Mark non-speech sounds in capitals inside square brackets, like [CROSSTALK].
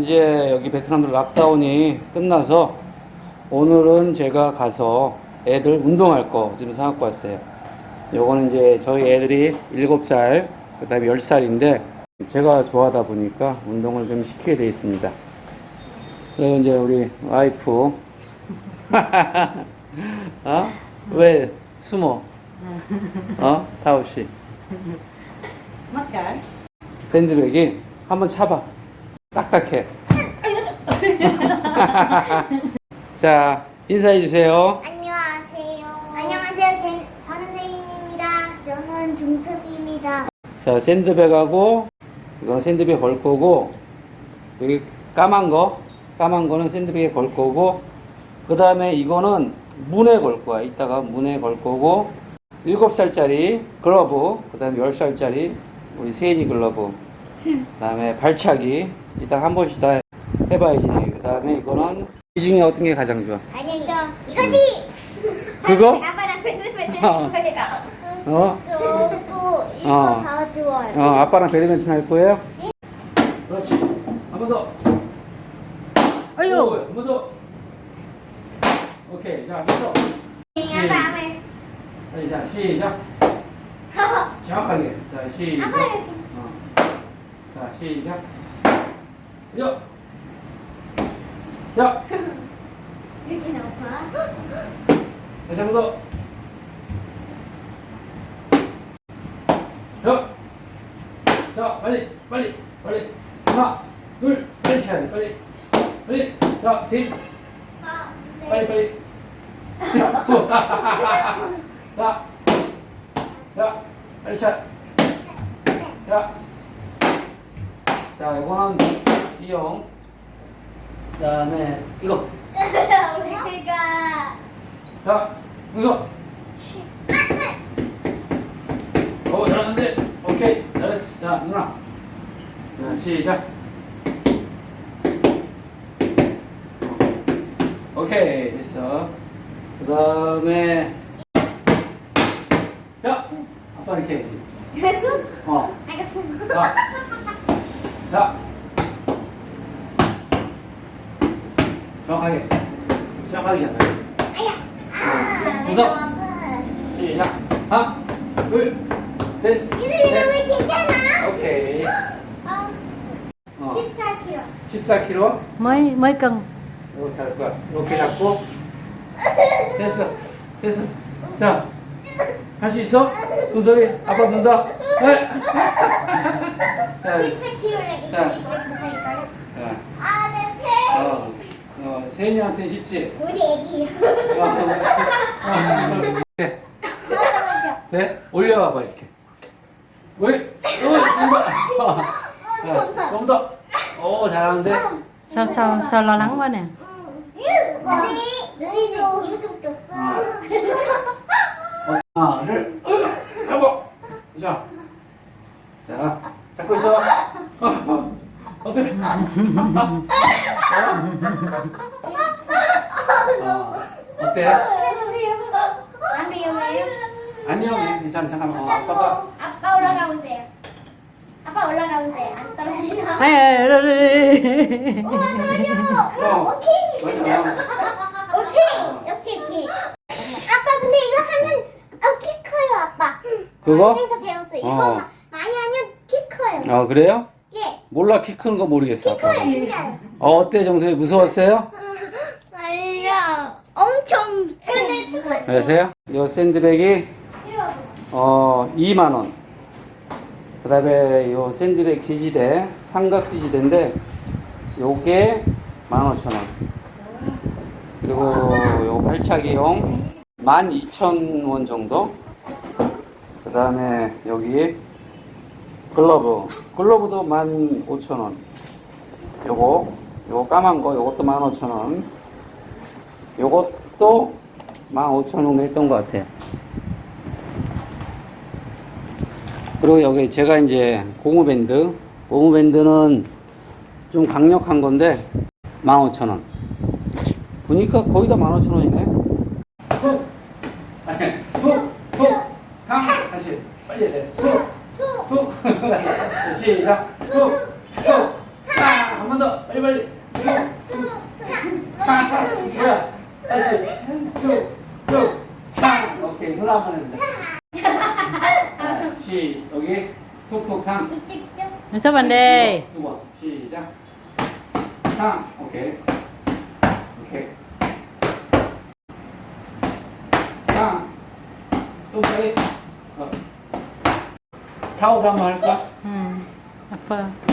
이제 여기 베트남도 락다운이 끝나서 오늘은 제가 가서 애들 운동할 거 지금 사갖고 왔어요. 요거는 이제 저희 애들이 7살, 그 다음에 10살인데 제가 좋아하다 보니까 운동을 좀 시키게 돼 있습니다. 그리고 이제 우리 와이프. [LAUGHS] 어? 왜 숨어? 어? cỡ 샌드백이 한번 차봐. 딱딱해. [LAUGHS] 자, 인사해 주세요. 안녕하세요. 안녕하세요. 제, 저는 세인입니다. 저는 중습입니다. 자, 샌드백하고, 이거는 샌드백 걸 거고, 여기 까만 거, 까만 거는 샌드백에 걸 거고, 그 다음에 이거는 문에 걸 거야. 이따가 문에 걸 거고, 7살짜리 글러브, 그 다음에 10살짜리 우리 세인이 글러브, 그 다음에 발차기, 이따가 한 번씩 다 해봐야지. 그 다음에 이거는 이 중에 어떤 게 가장 좋아? 아니, 저 이거지. 그거? [LAUGHS] 아빠랑 배드민턴 어. 거예요. 어? 저도 이거 어. 다 좋아요. 어, 아빠랑 배드민턴 할 거예요? 그렇지. 한 번 더. 아이고 오, 한번 더. 오케이. 자, 한 번 더. 아빠 아빠. 빨리 자, 시작. [LAUGHS] 정확하게. 자, 시작. 아빠. 어. 자, 시작. 야. 야. 이렇게 나와. 다시 한 번 더. 야. 자, 빨리, 빨리, 빨리. 하나, 둘, 빨리 쳐야 돼, 빨리. 빨리. 자, 셋. 빨리, 빨리. 자, 후. 자. 자, 빨리 차. 자. 자, 이거는 이용. 그 다음에 이거. 우리가 자, 이거. 오, 잘하는데. 오케이. 잘했어. 자, 누나. 자, 시작. 오케이. 됐어. 그 다음에. 야! 아빠 이렇게. 해야지. 계속 어. 알겠습니다. 자. 자. 정확하게. 정확하게. 아, 우선. 내가 시작. 하나, 둘, 셋. 이슬이 너무 괜찮아. 오케이. 어, 어. 14kg. 14kg. mấy mấy cân 이렇게 할 거야. 이렇게 잡고. 됐어. 됐어. 자. 할 수 있어? 은솔이 아빠 눈다. 네. 자, 14kg를 자. 22kg. 자, 아, 내 배. 어, 어, 세인이한테 쉽지? 우리 애기. 네. 맞아, 네, 올려와봐 이렇게. 왜? 어, 좀 더. 자, 좀 더. 오, 잘하는데. sao sao sao lo lắng quá nè 눈이, 눈이 이만큼밖에 없어. 하나를 잡아. 자, 자, 잡고 있어. 어떻게? 어, 어때? 그래서 위험해. 안 위험해요? 안녕. 괜찮아. 잠깐만. 어, 아빠가. 아빠 올라가 보세요. 아빠 올라가 보세요. 안 떨어지나? 오, 안 떨어져. 그럼 어. 오케이. 맞아. 오케이. 오케이, 오케이. 아빠 근데 이거 하면 어, 키 커요, 아빠. 그거? 그래서 배웠어. 이거 어. 마- 많이 하면 키 커요. 어, 그래요? 예. 몰라 키 크는 거 모르겠어. 키 커요, 아빠가. 진짜요. 어, 어때 정수이 무서웠어요? 아니요. 엄청. 그러세요? 이 샌드백이 어 2만 원. 그다음에 요 샌드백 지지대 삼각 지지대인데 요게 15,000원. 그리고 요 발차기용 12,000원 정도. 그다음에 여기 글러브. 글러브도 15,000원. 요거 요거 까만 거 요것도 15,000원. 요것도 15,000원 정도 했던 것 같아요. 그리고 여기 제가 이제 고무밴드, 고무밴드는 좀 강력한 건데 15,000원. 보니까 거의 다 15,000원이네. 툭! 툭! 툭! 강! 다시. 빨리 해야 돼. 툭! 투. 툭! 시작! 툭! 툭! 탕! 번 더. 빨리 빨리. 탕. 뭐야? 다시. 툭. 툭. 탕. 오케이. 누나 한번 해보자. 자, 시 여기 툭툭 탕. Sao bạn đề? 두 번. 시작. 탕. 오케이. 오케이. 탕. 좀 빨리. 어. 타오도 한번 할까? Ừ. Apa?